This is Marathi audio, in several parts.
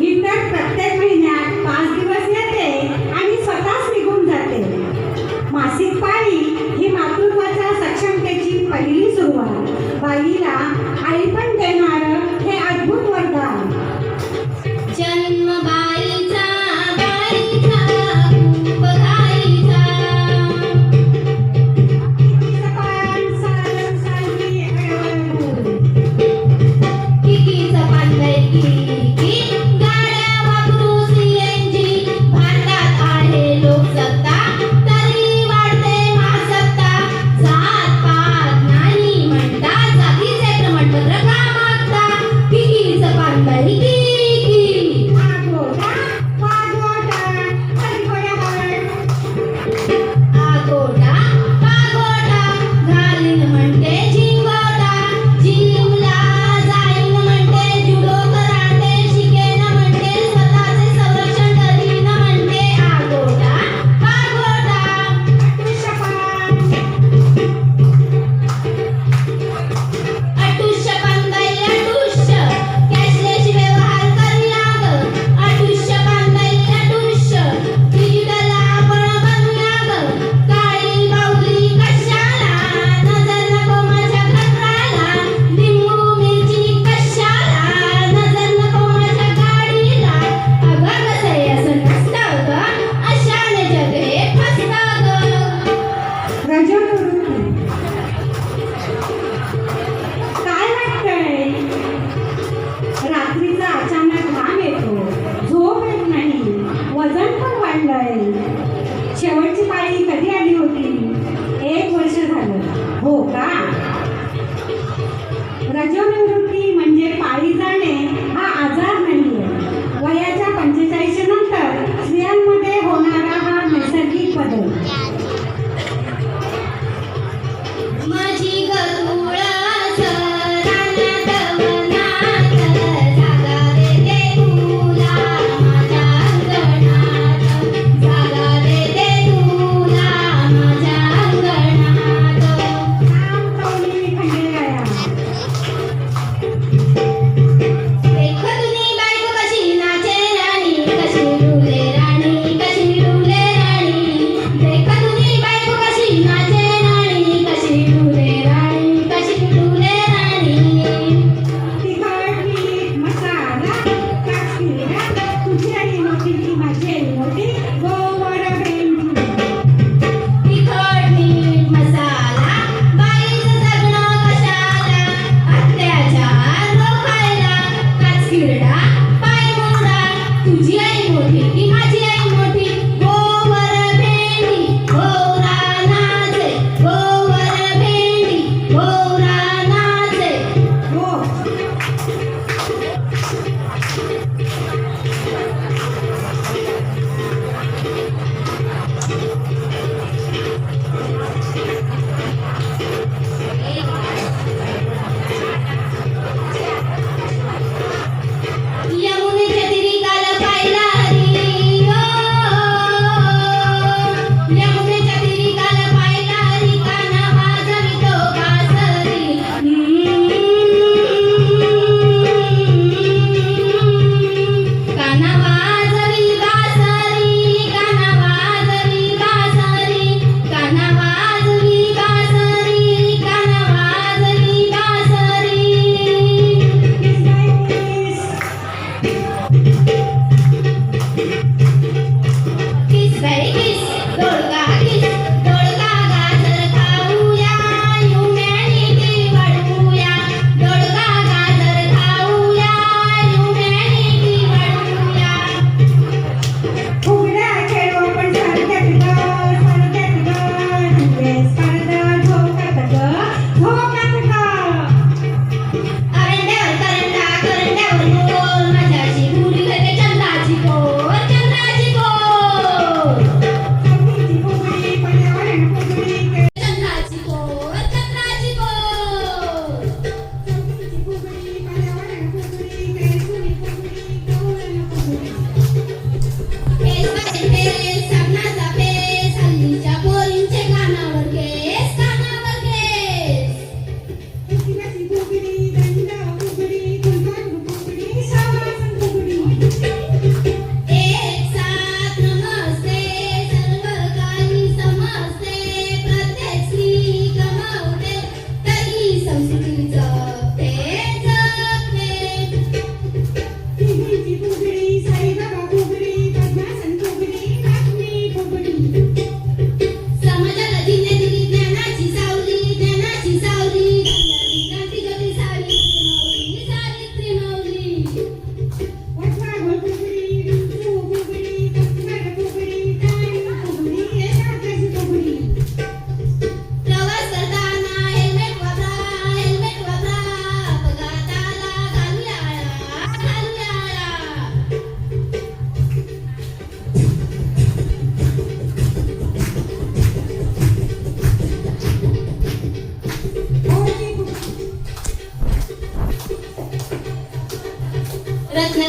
ही तर प्रत्येक महिन्यात पाच दिवस येते आणि स्वतःच निघून जाते. मासिक पाळी ही मातृत्वाच्या सक्षमतेची पहिली सुरुवात. बाईला आई पण देणार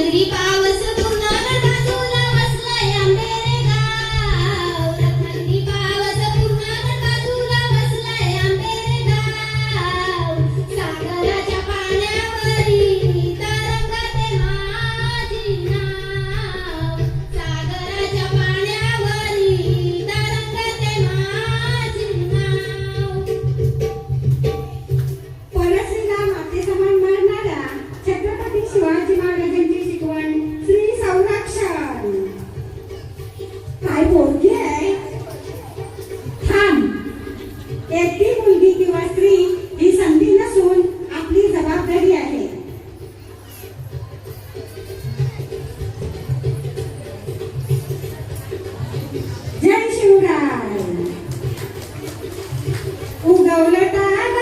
gripa उगवलं